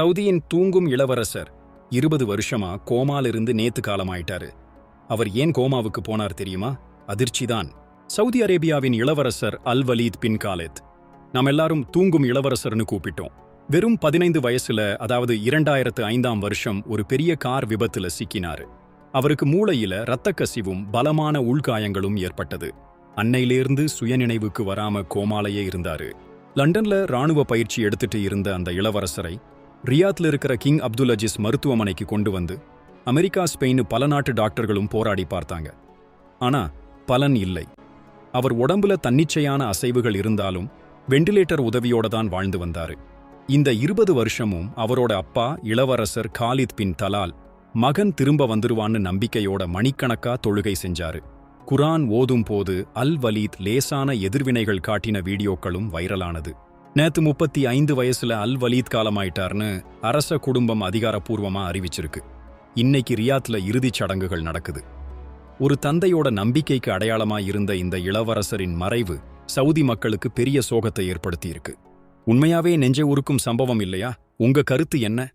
சவுதியின் தூங்கும் இளவரசர் இருபது வருஷமா கோமாலிருந்து நேத்து காலமாயிட்டாரு. அவர் ஏன் கோமாவுக்கு போனார் தெரியுமா? அதிர்ச்சிதான். சவுதி அரேபியாவின் இளவரசர் அல் வலீத் பின் காலித். நாம் எல்லாரும் தூங்கும் இளவரசர்னு கூப்பிட்டோம். வெறும் பதினைந்து வயசுல அதாவது இரண்டாயிரத்து ஐந்தாம் வருஷம் ஒரு பெரிய கார் விபத்துல சிக்கினாரு. அவருக்கு மூளையில இரத்த கசிவும் பலமான உள்காயங்களும் ஏற்பட்டது. அன்னையிலேருந்து சுயநினைவுக்கு வராம கோமாலையே இருந்தாரு. லண்டன்ல ராணுவ பயிற்சி எடுத்துட்டு இருந்த அந்த இளவரசரை ரியாத்ல இருக்கிற கிங் அப்துல் அஜீஸ் மருத்துவமனைக்கு கொண்டு வந்து அமெரிக்கா ஸ்பெயின் பல நாட்டு டாக்டர்களும் போராடி பார்த்தாங்க. ஆனா பலன் இல்லை. அவர் உடம்புல தன்னிச்சையான அசைவுகள் இருந்தாலும் வெண்டிலேட்டர் உதவியோட தான் வாழ்ந்து வந்தாரு. இந்த இருபது வருஷமும் அவரோட அப்பா இளவரசர் காலித் பின் தலால் மகன் திரும்ப வந்துருவான்னு நம்பிக்கையோட மணிக்கணக்கா தொழுகை செஞ்சாரு. குரான் ஓதும் போது அல் வலீத் லேசான எதிர்வினைகள் காட்டின வீடியோக்களும் வைரலானது. நேத்து முப்பத்தி ஐந்து வயசுல அல் வலீத் காலமாயிட்டார்னு அரச குடும்பம் அதிகாரப்பூர்வமா அறிவிச்சிருக்கு. இன்னைக்கு ரியாத்ல இறுதிச் சடங்குகள் நடக்குது. ஒரு தந்தையோட நம்பிக்கைக்கு அடையாளமா இருந்த இந்த இளவரசரின் மறைவு சவுதி மக்களுக்கு பெரிய சோகத்தை ஏற்படுத்தியிருக்கு. உண்மையாவே நெஞ்சை உருக்கும் சம்பவம் இல்லையா? உங்க கருத்து என்ன?